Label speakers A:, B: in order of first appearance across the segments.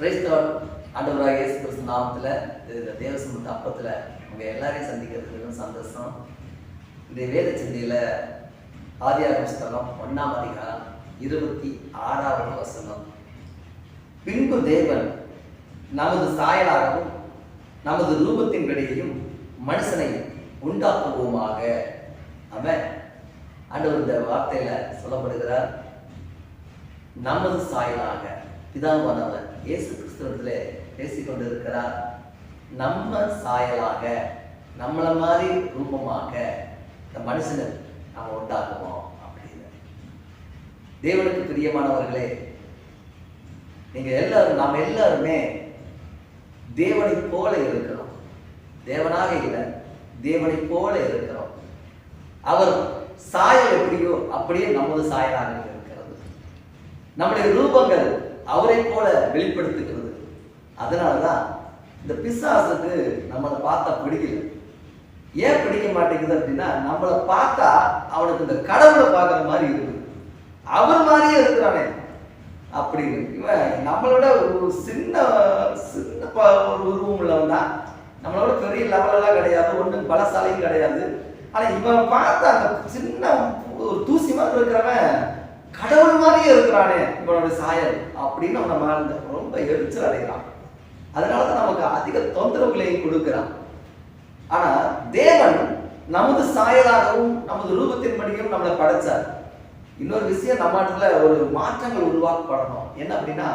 A: கிரைஸ்தவர் ஆண்டவராக இயேசு கிறிஸ்து நாமத்தில் இந்த தேவசமத்து அப்பத்தில் உங்கள் எல்லாரையும் சந்திக்கிறதுக்கு சந்தோஷம். இந்த வேத சிந்தையில் ஆதியாக புஸ்தகம் ஒன்றாம் அதிகாரம் இருபத்தி ஆறாவது வசனம். பின்பு தேவன் நமது சாயலாகவும் நமது ரூபத்தின்படியையும் மனுஷனை உண்டாக்குவோமாக. அவன் ஆண்டவர் இந்த வார்த்தையில் சொல்லப்படுகிறார் நமது சாயலாக. பிதாவானவர் இயேசு கிறிஸ்துவத்திலே பேசிக்கொண்டு இருக்கிறார் நம்ம சாயலாக நம்மளை மாதிரி ரூபமாக இந்த மனுஷனை நம்ம உண்டாக்குவோம் அப்படின்னு. தேவனுக்கு பிரியமானவர்களே நீங்கள் எல்லாரும் நாம் எல்லாருமே தேவனை போல இருக்கிறோம். தேவனாக இல்லை தேவனை போல இருக்கிறோம். அவர் சாயல் எப்படியோ அப்படியே நமது சாயலாக இருக்கிறது. நம்முடைய ரூபங்கள் அவரை போல வெளிப்படுத்துகிறது. அதனாலதான் இந்த பிசாசுக்கு நம்மளை பார்த்தா பிடிக்கல. ஏன் பிடிக்க மாட்டேங்குது அப்படின்னா நம்மளை பார்த்தா அவனுக்கு இந்த கடவுளை பார்க்குற மாதிரி இருக்குது. அவர் மாதிரியே இருக்கிறானே. அப்படின்னு. இவன் நம்மளோட ஒரு சின்ன சின்ன ஒரு உருவம் உள்ளவன் தான். நம்மளோட பெரிய லெவலெல்லாம் கிடையாது ஒன்றும் பலசாலையும் கிடையாது. ஆனால் இவன் பார்த்த அந்த சின்ன ஒரு தூசி மாதிரி இருக்கிறவன் கடவுள் மாதிரியே இருக்கிறானே இவனோட சாயல் அப்படின்னு அவன் நம்ம ரொம்ப எரிச்சல் அடைகிறான். அதனால தான் நமக்கு அதிக தொந்தரவுகளையும் கொடுக்கிறான். ஆனா தேவன் நமது சாயலாகவும் நமது ரூபத்தின்படியும் நம்மளை படைச்சார். இன்னொரு விஷயம் நம்ம இடத்துல ஒரு மாற்றங்கள் உருவாக்கப்படணும். என்ன அப்படின்னா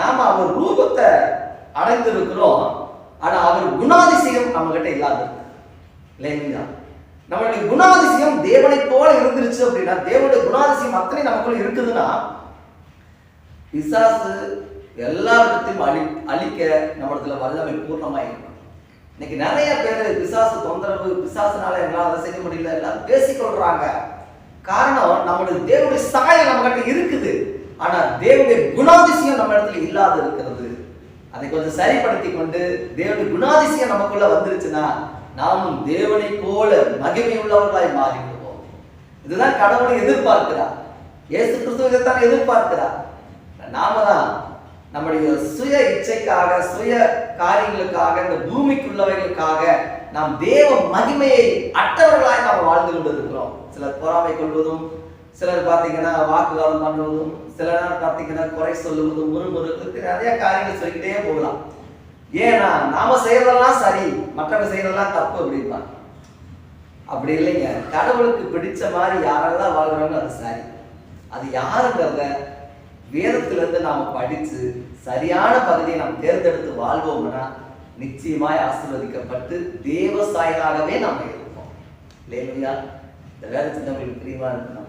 A: நாம அவர் ரூபத்தை அடைந்திருக்கிறோம் ஆனா அவர் குணாதிசயம் நம்ம கிட்ட இல்லாத இருக்கு இல்லைங்களா? நம்மளுடைய குணாதிசயம் தேவனை போல இருந்துருச்சு அப்படின்னா தேவனுடைய குணாதிசயம் அத்தனை நமக்குள்ள இருக்குதுன்னா பிசாசு எல்லா விதத்தையும் அழி அழிக்க நம்மளத்துல வல்லமை பூர்ணமா இருக்கும் இன்னைக்கு நிறைய பேர் பிசாசு தொந்தரவு பிசாசுனால எங்களால் அதை செய்ய முடியல எல்லாம் பேசிக்கொள்றாங்க காரணம் நம்மளுடைய தேவனுடைய சாயம் நம்ம கிட்ட இருக்குது. ஆனா தேவனுடைய குணாதிசயம் நம்ம இடத்துல இல்லாத இருக்கிறது. அதை கொஞ்சம் சரிப்படுத்தி கொண்டு தேவனுடைய குணாதிசயம் நமக்குள்ள வந்துருச்சுன்னா நாமும் தேவனை போல மகிமை உள்ளவர்களாய் மாறிவிடுவோம். இதுதான் கடவுளை எதிர்பார்க்கிறார். இயேசு கிறிஸ்துவ இதைத்தான் எதிர்பார்க்கிறார். நாம தான் நம்முடைய சுய இச்சைக்காக சுய காரியங்களுக்காக இந்த பூமிக்குள்ளவைகளுக்காக நாம் தேவ மகிமையை அற்றவர்களாய் நாம் வாழ்ந்து கொண்டு இருக்கிறோம் சிலர் பொறாமை கொள்வதும் சிலர் பார்த்தீங்கன்னா வாக்குவாதம் பண்ணுவதும் சிலர் பார்த்தீங்கன்னா குறை சொல்லுவதும் முறுமுறுக்கு நிறைய காரியங்கள் சொல்லிக்கிட்டே போகலாம். ஏன்னா நாம செய்யறதெல்லாம் சரி மற்றவங்க செய்யறதெல்லாம் தப்பு அப்படின்பாங்க அப்படி இல்லைங்க. கடவுளுக்கு பிடிச்ச மாதிரி யாரெல்லாம் வாழ்றாங்களோ அது சரி. அது யாருங்கிறத வேதத்திலிருந்து நாம் நாம படிச்சு சரியான பகுதியை நாம் தேர்ந்தெடுத்து வாழ்வோம்னா நிச்சயமாய் ஆசீர்வதிக்கப்பட்டு தேவ சாயலாகவே நாம் இருப்போம். இல்லையா? இந்த வேதத்தில் நம்மளுக்கு பிரியமா இருக்கு நம்ம